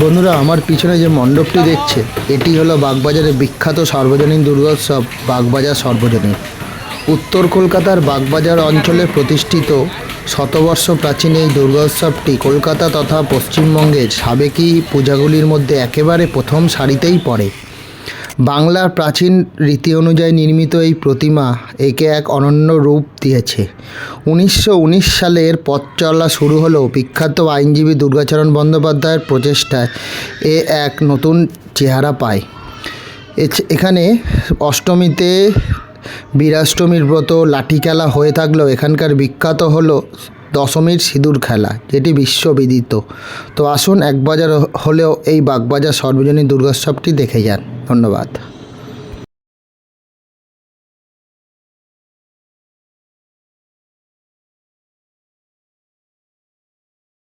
বন্ধুরা, আমার পিছনে যে মণ্ডপটি দেখছে, এটি হলো বাগবাজারের বিখ্যাত সর্বজনীন দুর্গোৎসব বাগবাজার সর্বজনীন। উত্তর কলকাতার বাগবাজার অঞ্চলে প্রতিষ্ঠিত শতবর্ষ প্রাচীন এই দুর্গোৎসবটি কলকাতা তথা পশ্চিমবঙ্গের সাবেকি পূজাগুলির মধ্যে একেবারে প্রথম সারিতেই পড়ে। বাংলার প্রাচীন রীতি অনুযায়ী নির্মিত এই প্রতিমা একে এক অনন্য রূপ দিয়েছে। উনিশশো উনিশ সালের পথ চলা শুরু হলেও বিখ্যাত আইনজীবী দুর্গাচরণ বন্দ্যোপাধ্যায়ের প্রচেষ্টায়। এ এক নতুন চেহারা পায়। এখানে অষ্টমীতে বীরাষ্টমীর ব্রত লাঠি খেলা হয়ে থাকলেও এখানকার বিখ্যাত হলো দশমীর সিঁদুর খেলা, যেটি বিশ্ববিদিত। তো আসুন এক বাজার হলেও এই বাগবাজার সর্বজনীন দুর্গোৎসবটি দেখে যান। ধন্যবাদ।